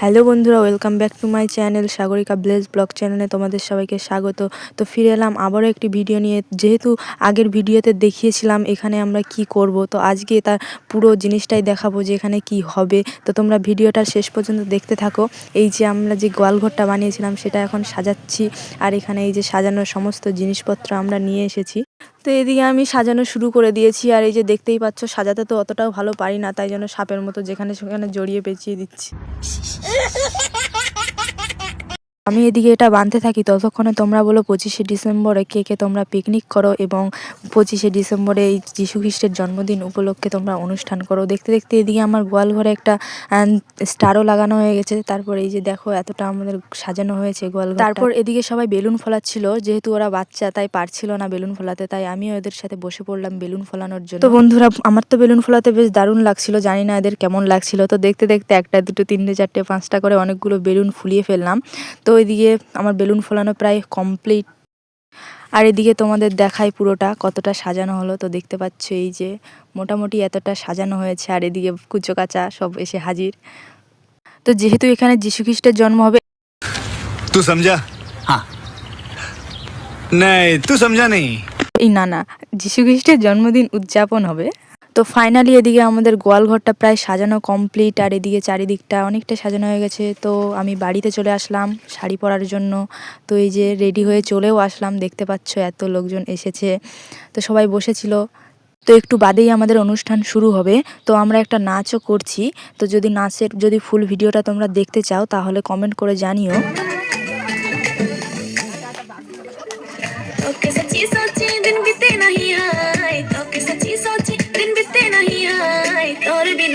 Hello বন্ধুরা, welcome back to my channel Sagarika blaze blog চ্যানেলে তোমাদের সবাইকে স্বাগত। তো ফিরে এলাম আবারও একটি ভিডিও নিয়ে। যেহেতু আগের ভিডিওতে দেখিয়েছিলাম এখানে আমরা কি করব, তো আজকে তার পুরো জিনিসটাই দেখাবো যে এখানে কি হবে। তো তোমরা ভিডিওটা শেষ পর্যন্ত দেখতে থাকো। এই যে আমরা যে গোয়ালঘরটা বানিয়েছিলাম, সেটা এখন সাজাচ্ছি। আর এখানে এই যে সাজানোর সমস্ত জিনিসপত্র আমরা নিয়ে এসেছি। তো এদিকে আমি সাজানো শুরু করে দিয়েছি। আর এই যে দেখতেই পাচ্ছ, সাজাতে তো অতটাও ভালো পারি না, তাই জন্য সাপের মতো যেখানে সেখানে জড়িয়ে পেঁচিয়ে দিচ্ছি। Ha ha ha! আমি এদিকে এটা বানতে থাকি, ততক্ষণে তোমরা বলো পঁচিশে ডিসেম্বরে কে কে তোমরা পিকনিক করো এবং পঁচিশে ডিসেম্বরে এই খ্রিস্টের জন্মদিন উপলক্ষে তোমরা অনুষ্ঠান করো। দেখতে দেখতে এদিকে আমার গোয়াল ঘরে একটা স্টারও লাগানো হয়ে গেছে। তারপর এই যে দেখো এতটা আমাদের সাজানো হয়েছে গোয়াল তারপর এদিকে সবাই বেলুন ফোলাচ্ছিল, যেহেতু ওরা বাচ্চা তাই পারছিল না বেলুন ফোলাতে, তাই আমিও এদের সাথে বসে পড়লাম বেলুন ফোলানোর জন্য। তো বন্ধুরা, আমার তো বেলুন ফোলাতে বেশ দারুণ লাগছিল, জানি না এদের কেমন লাগছিল। তো দেখতে দেখতে একটা, দুটো, তিনটে, চারটে, পাঁচটা করে অনেকগুলো বেলুন ফুলিয়ে ফেললাম। তো ওইদিকে আমার বেলুন ফোলানো প্রায় কমপ্লিট আর এদিকে তোমাদের দেখায় পুরোটা কতটা সাজানো হলো। তো দেখতে পাচ্ছ এই যে মোটামুটি এতটা সাজানো হয়েছে আর এদিকে কুচো কাঁচা সব এসে হাজির। তো যেহেতু এখানে যীশু খ্রিস্টের জন্ম হবে তুই সমঝা হ্যাঁ তুই সমঝা নেই এই না না যীশু খ্রিস্টের জন্মদিন উদযাপন হবে। তো ফাইনালি এদিকে আমাদের গোয়ালঘরটা প্রায় সাজানো কমপ্লিট আর এদিকে চারিদিকটা অনেকটা সাজানো হয়ে গেছে। তো আমি বাড়িতে চলে আসলাম শাড়ি পরার জন্য। তো এই যে রেডি হয়ে চলেও আসলাম, দেখতে পাচ্ছ এত লোকজন এসেছে। তো সবাই বসেছিল। তো একটু বাদেই আমাদের অনুষ্ঠান শুরু হবে। তো আমরা একটা নাচও করছি। তো যদি নাচের, যদি ফুল ভিডিওটা তোমরা দেখতে চাও, তাহলে কমেন্ট করে জানিও। তো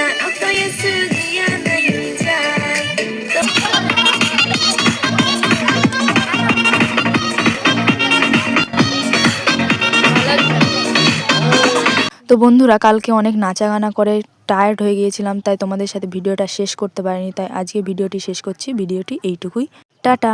বন্ধুরা, কালকে অনেক নাচা গানা করে টায়ার্ড হয়ে গিয়েছিলাম, তাই তোমাদের সাথে ভিডিওটা শেষ করতে পারিনি, তাই আজকে ভিডিওটি শেষ করছি, ভিডিওটি এইটুকুই। টাটা!